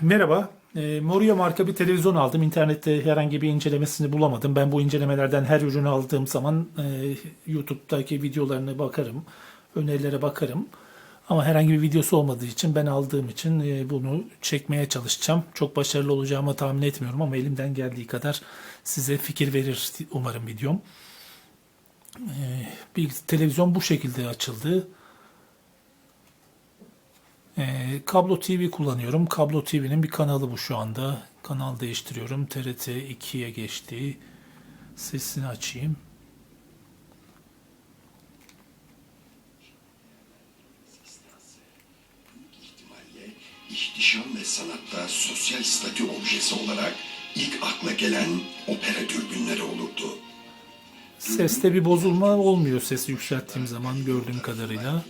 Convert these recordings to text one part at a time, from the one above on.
Merhaba. E, Moria marka bir televizyon aldım. İnternette herhangi bir incelemesini bulamadım. Ben bu incelemelerden her ürünü aldığım zaman e, YouTube'daki videolarına bakarım. Önerilere bakarım. Ama herhangi bir videosu olmadığı için ben aldığım için e, bunu çekmeye çalışacağım. Çok başarılı olacağımı tahmin etmiyorum ama elimden geldiği kadar size fikir verir umarım videom. E, bir televizyon bu şekilde açıldı. Ee, kablo TV kullanıyorum. Kablo TV'nin bir kanalı bu şu anda. Kanal değiştiriyorum. TRT 2'ye geçti. Sesini açayım. ihtişam ve sanatta sosyal statü objesi olarak ilk akla gelen opera dürbünleri olurdu. Seste bir bozulma olmuyor sesi yükselttiğim zaman gördüğüm kadarıyla.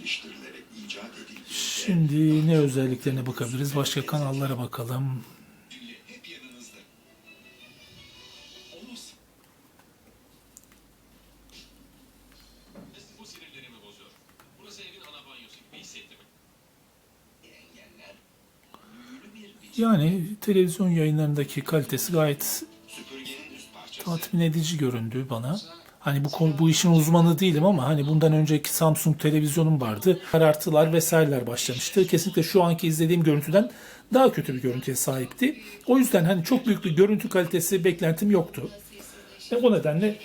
Şimdi ne özelliklerine bakabiliriz? Başka kanallara bakalım. Yani televizyon yayınlarındaki kalitesi gayet tatmin edici göründü bana. Hani bu konu bu işin uzmanı değilim ama hani bundan önceki Samsung televizyonum vardı. Karartılar vesaireler başlamıştı. Kesinlikle şu anki izlediğim görüntüden daha kötü bir görüntüye sahipti. O yüzden hani çok büyük bir görüntü kalitesi beklentim yoktu. Ve o nedenle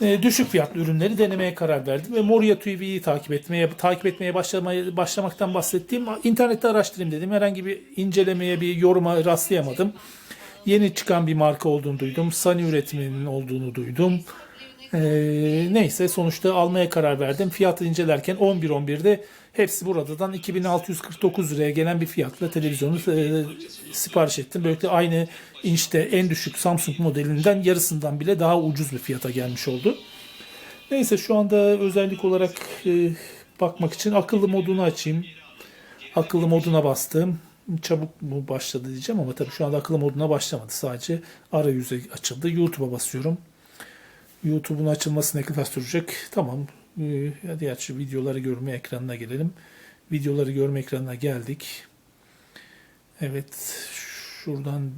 e, düşük fiyatlı ürünleri denemeye karar verdim ve Moria TV'yi takip etmeye takip etmeye başlamaya, başlamaktan bahsettiğim internette araştırayım dedim. Herhangi bir incelemeye, bir yoruma rastlayamadım. Yeni çıkan bir marka olduğunu duydum. Sony üretiminin olduğunu duydum. Ee, neyse sonuçta almaya karar verdim. Fiyatı incelerken 11.11'de hepsi buradan 2649 liraya gelen bir fiyatla televizyonu e, sipariş ettim. Böylelikle aynı inçte en düşük Samsung modelinden yarısından bile daha ucuz bir fiyata gelmiş oldu. Neyse şu anda özellik olarak e, bakmak için akıllı modunu açayım. Akıllı moduna bastım. Çabuk mu başladı diyeceğim ama tabii şu anda akıllı moduna başlamadı. Sadece arayüze açıldı. YouTube'a basıyorum. YouTube'un açılması ne kadar sürecek? Tamam. Ee, Hadi aç şu videoları görme ekranına gelelim. Videoları görme ekranına geldik. Evet. Şuradan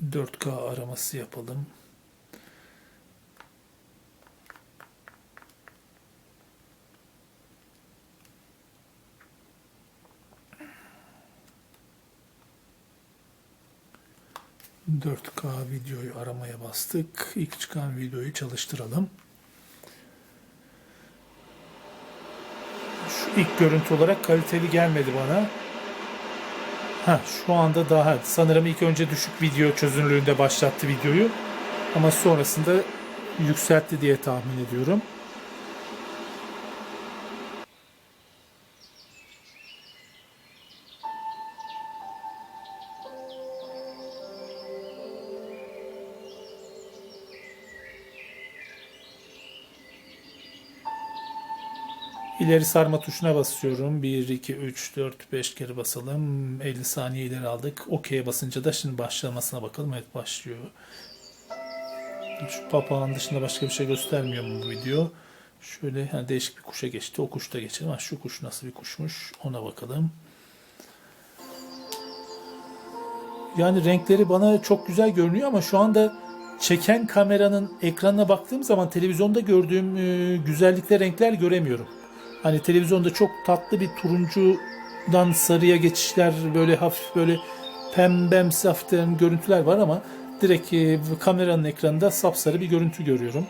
bir 4K araması yapalım. ...4K videoyu aramaya bastık. İlk çıkan videoyu çalıştıralım. Şu ilk görüntü olarak kaliteli gelmedi bana. Ha, şu anda daha sanırım ilk önce düşük video çözünürlüğünde başlattı videoyu. Ama sonrasında yükseltti diye tahmin ediyorum. İleri sarma tuşuna basıyorum. 1, 2, 3, 4, 5 kere basalım. 50 saniye ileri aldık. OK'ye basınca da şimdi başlamasına bakalım. Evet başlıyor. Şu papağan dışında başka bir şey göstermiyor mu bu video? Şöyle ha, değişik bir kuşa geçti. O kuşta geçelim. Ha, şu kuş nasıl bir kuşmuş ona bakalım. Yani renkleri bana çok güzel görünüyor ama şu anda çeken kameranın ekranına baktığım zaman televizyonda gördüğüm e, güzellikte renkler göremiyorum. Hani televizyonda çok tatlı bir turuncudan sarıya geçişler böyle hafif böyle pembemsi hafiften görüntüler var ama direkt e, kameranın ekranında sapsarı bir görüntü görüyorum.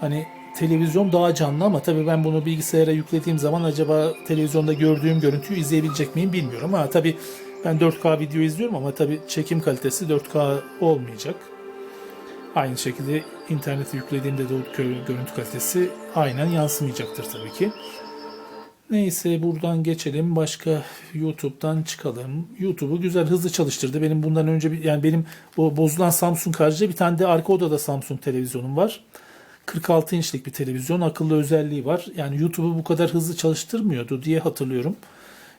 Hani televizyon daha canlı ama tabii ben bunu bilgisayara yüklediğim zaman acaba televizyonda gördüğüm görüntüyü izleyebilecek miyim bilmiyorum. Ha tabii ben 4K video izliyorum ama tabii çekim kalitesi 4K olmayacak. Aynı şekilde internete yüklediğimde de o gö- görüntü kalitesi aynen yansımayacaktır tabii ki. Neyse buradan geçelim. Başka YouTube'dan çıkalım. YouTube'u güzel hızlı çalıştırdı. Benim bundan önce bir- yani benim bu bozulan Samsung haricinde bir tane de arka odada Samsung televizyonum var. 46 inçlik bir televizyon. Akıllı özelliği var. Yani YouTube'u bu kadar hızlı çalıştırmıyordu diye hatırlıyorum.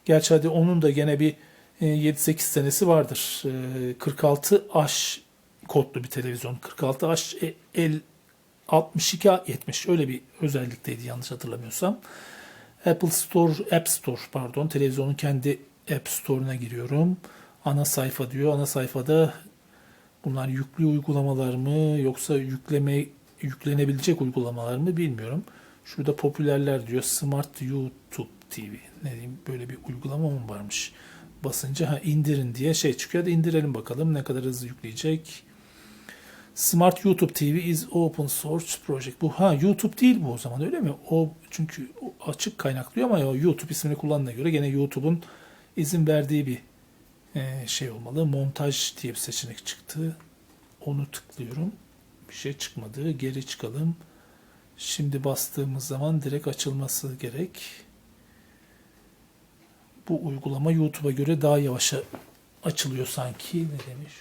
Gerçi hadi onun da gene bir e, 7-8 senesi vardır. E, 46H kodlu bir televizyon. 46H el 62 70 öyle bir özellikteydi yanlış hatırlamıyorsam. Apple Store, App Store pardon televizyonun kendi App Store'una giriyorum. ana sayfa diyor. Ana sayfada bunlar yüklü uygulamalar mı yoksa yükleme yüklenebilecek uygulamalar mı bilmiyorum. Şurada popülerler diyor. Smart YouTube TV. Ne diyeyim böyle bir uygulama mı varmış? Basınca ha indirin diye şey çıkıyor. Hadi indirelim bakalım ne kadar hızlı yükleyecek. Smart YouTube TV is open source project. Bu ha YouTube değil bu o zaman öyle mi? O çünkü açık kaynaklıyor ama o YouTube ismini kullandığına göre gene YouTube'un izin verdiği bir e, şey olmalı. Montaj diye bir seçenek çıktı. Onu tıklıyorum. Bir şey çıkmadı. Geri çıkalım. Şimdi bastığımız zaman direkt açılması gerek. Bu uygulama YouTube'a göre daha yavaş açılıyor sanki. Ne demiş?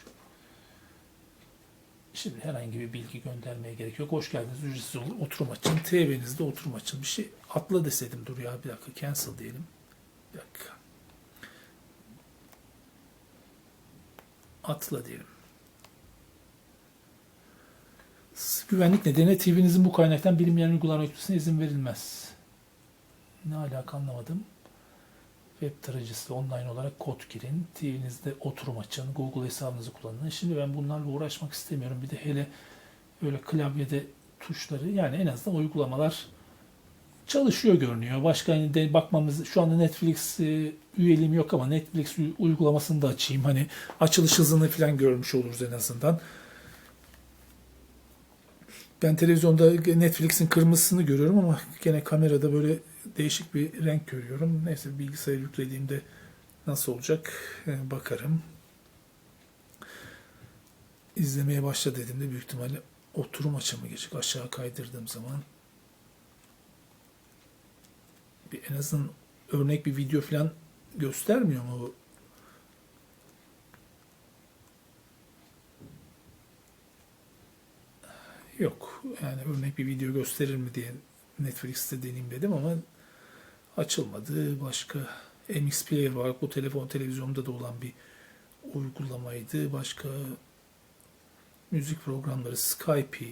Şimdi herhangi bir bilgi göndermeye gerek yok. Hoş geldiniz. Ücretsiz olur. Oturum açın. TV'nizde oturum açın. Bir şey atla deseydim. Dur ya bir dakika. Cancel diyelim. Bir dakika. Atla diyelim. Güvenlik nedeniyle TV'nizin bu kaynaktan bilinmeyen uygulama yüklemesine izin verilmez. Ne alaka anlamadım. Web tarayıcısı online olarak kod girin. TV'nizde oturum açın. Google hesabınızı kullanın. Şimdi ben bunlarla uğraşmak istemiyorum. Bir de hele öyle klavyede tuşları yani en azından uygulamalar çalışıyor görünüyor. Başka hani de bakmamız şu anda Netflix e, üyeliğim yok ama Netflix uygulamasını da açayım. Hani açılış hızını falan görmüş oluruz en azından. Ben televizyonda Netflix'in kırmızısını görüyorum ama gene kamerada böyle değişik bir renk görüyorum. Neyse bilgisayar yüklediğimde nasıl olacak e, bakarım. İzlemeye başla dediğimde büyük ihtimalle oturum açımı geçecek. Aşağı kaydırdığım zaman bir en azından örnek bir video falan göstermiyor mu bu? Yok. Yani örnek bir video gösterir mi diye Netflix'te deneyeyim dedim ama açılmadı. Başka MX Player var. Bu telefon televizyonda da olan bir uygulamaydı. Başka müzik programları Skype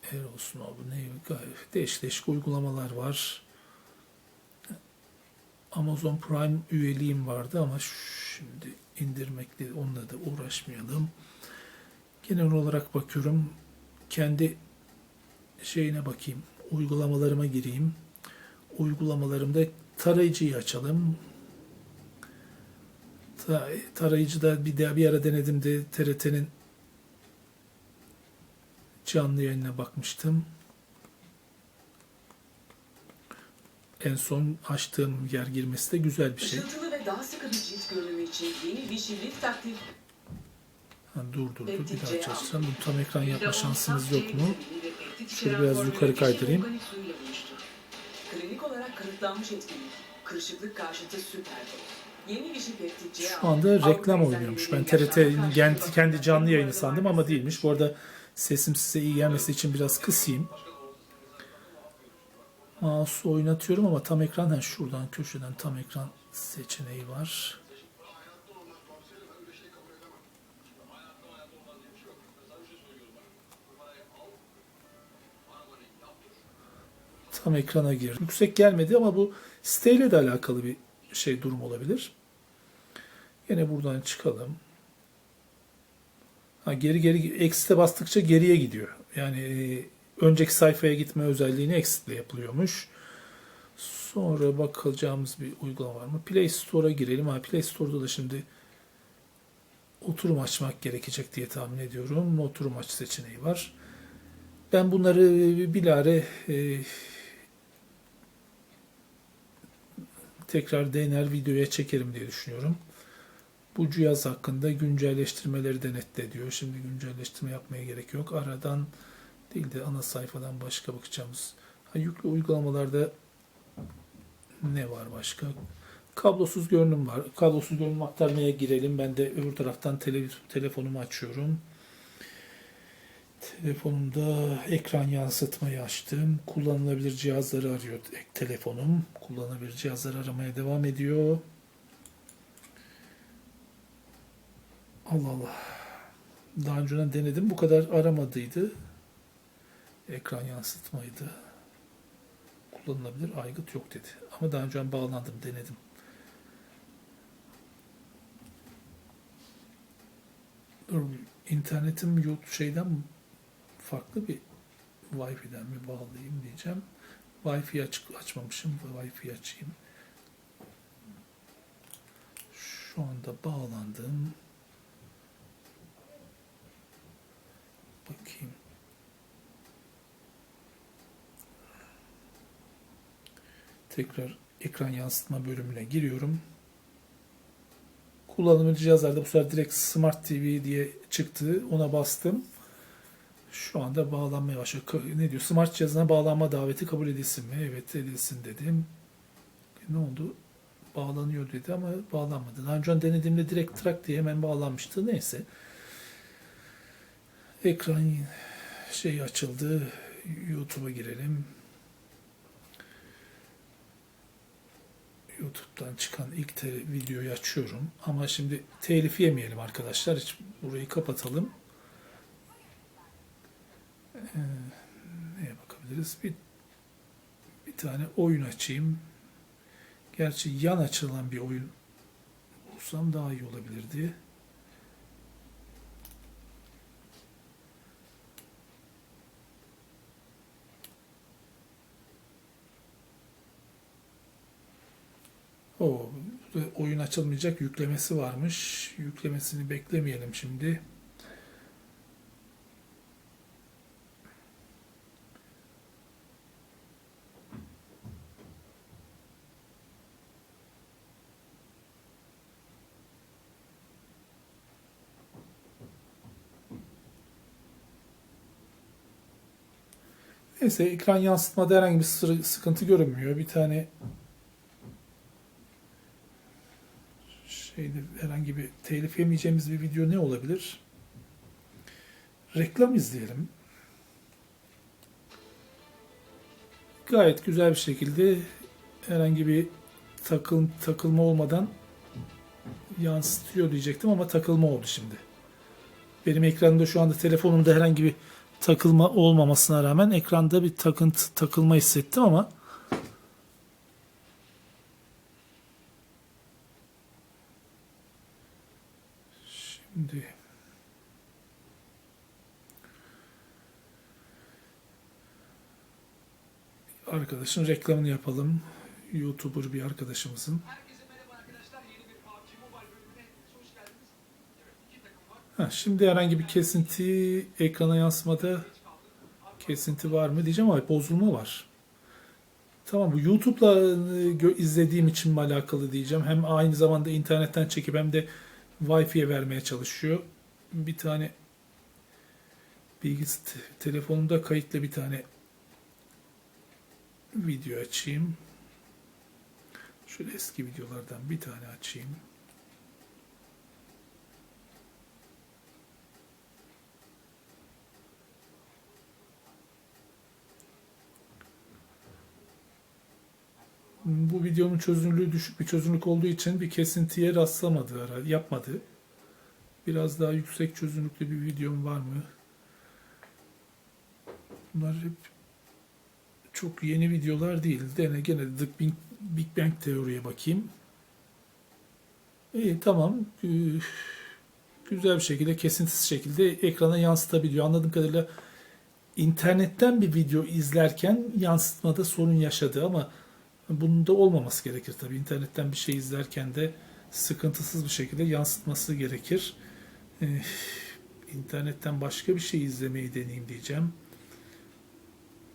Her olsun abi ne değişik değişik uygulamalar var. Amazon Prime üyeliğim vardı ama şimdi indirmekle onunla da uğraşmayalım. Genel olarak bakıyorum. Kendi şeyine bakayım. Uygulamalarıma gireyim. Uygulamalarımda tarayıcıyı açalım. Ta- Tarayıcıda bir, de, bir ara denedim de TRT'nin canlı yayınına bakmıştım. En son açtığım yer girmesi de güzel bir şey. Işıltılı ve daha sıkı bir cilt görünümü için yeni Vichy Lift Aktif Ha, dur dur dur bir daha çalışacağım. Bunu tam ekran yapma şansımız yok mu? Şöyle biraz yukarı kaydırayım. Klinik olarak kanıtlanmış etkinlik. Kırışıklık karşıtı süper doz. Yeni Vichy Peptit C Şu anda reklam oynuyormuş. Ben TRT'nin kendi, canlı yayını sandım ama değilmiş. Bu arada sesim size iyi gelmesi için biraz kısayım. Mouse oynatıyorum ama tam ekran ha, şuradan köşeden tam ekran seçeneği var. Tam ekrana gir. Yüksek gelmedi ama bu siteyle de alakalı bir şey durum olabilir. Yine buradan çıkalım. Ha, geri geri exit'e bastıkça geriye gidiyor. Yani e, önceki sayfaya gitme özelliğini exitle yapılıyormuş. Sonra bakacağımız bir uygulama var mı? Play Store'a girelim. Ha, Play Store'da da şimdi oturum açmak gerekecek diye tahmin ediyorum. Oturum aç seçeneği var. Ben bunları bilare e, tekrar dener videoya çekerim diye düşünüyorum. Bu cihaz hakkında güncelleştirmeleri denetle diyor. Şimdi güncelleştirme yapmaya gerek yok. Aradan değil de ana sayfadan başka bakacağımız. Ha, yüklü uygulamalarda ne var başka? Kablosuz görünüm var. Kablosuz görünüm aktarmaya girelim. Ben de öbür taraftan tele, telefonumu açıyorum. Telefonumda ekran yansıtmayı açtım. Kullanılabilir cihazları arıyor telefonum. Kullanılabilir cihazları aramaya devam ediyor. Allah Allah. Daha önceden denedim. Bu kadar aramadıydı. Ekran yansıtmaydı. Kullanılabilir aygıt yok dedi. Ama daha önceden bağlandım, denedim. Dur, internetim yok şeyden farklı bir Wi-Fi'den mi bağlayayım diyeceğim. Wi-Fi aç, açmamışım. Wi-Fi açayım. Şu anda bağlandım. Bakayım. Tekrar ekran yansıtma bölümüne giriyorum. Kullanımcı cihazlarda bu sefer direkt Smart TV diye çıktı. Ona bastım. Şu anda bağlanmaya. Ka- Ne diyor? Smart cihazına bağlanma daveti kabul edilsin mi? Evet edilsin dedim. Ne oldu? Bağlanıyor dedi ama bağlanmadı. Daha önce denediğimde direkt trak diye hemen bağlanmıştı. Neyse. Ekran şey açıldı. YouTube'a girelim. YouTube'dan çıkan ilk videoyu açıyorum. Ama şimdi telif yemeyelim arkadaşlar. Hiç burayı kapatalım. Ee, neye bakabiliriz? Bir, bir tane oyun açayım. Gerçi yan açılan bir oyun bulsam daha iyi olabilirdi. O oyun açılmayacak yüklemesi varmış. Yüklemesini beklemeyelim şimdi. Neyse ekran yansıtmada herhangi bir sıkıntı görünmüyor. Bir tane şeyde herhangi bir telif yemeyeceğimiz bir video ne olabilir? Reklam izleyelim. Gayet güzel bir şekilde herhangi bir takıl, takılma olmadan yansıtıyor diyecektim ama takılma oldu şimdi. Benim ekranımda şu anda telefonumda herhangi bir takılma olmamasına rağmen ekranda bir takıntı takılma hissettim ama Şimdi arkadaşın reklamını yapalım. YouTuber bir arkadaşımızın. Şimdi herhangi bir kesinti ekrana yansımada kesinti var mı diyeceğim ama bozulma var. Tamam bu YouTube'la e, izlediğim için mi alakalı diyeceğim. Hem aynı zamanda internetten çekip hem de Wi-Fi'ye vermeye çalışıyor. Bir tane bilgis te- telefonumda kayıtlı bir tane video açayım. Şöyle eski videolardan bir tane açayım. Bu videonun çözünürlüğü düşük bir çözünürlük olduğu için bir kesintiye rastlamadı, ara- yapmadı. Biraz daha yüksek çözünürlüklü bir videom var mı? Bunlar hep çok yeni videolar değil. Dene gene The Big, Big Bang teoriye bakayım. İyi tamam. Ee, Güzel bir şekilde, kesintisiz şekilde ekrana yansıtabiliyor. Anladığım kadarıyla internetten bir video izlerken yansıtmada sorun yaşadı ama bunun da olmaması gerekir tabii. İnternetten bir şey izlerken de sıkıntısız bir şekilde yansıtması gerekir. Ee, internetten başka bir şey izlemeyi deneyeyim diyeceğim.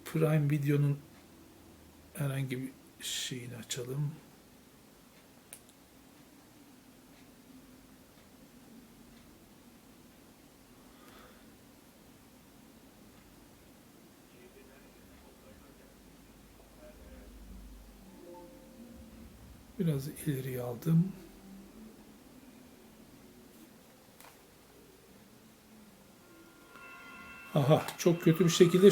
Prime Video'nun herhangi bir şeyini açalım. Biraz ileriye aldım. Aha çok kötü bir şekilde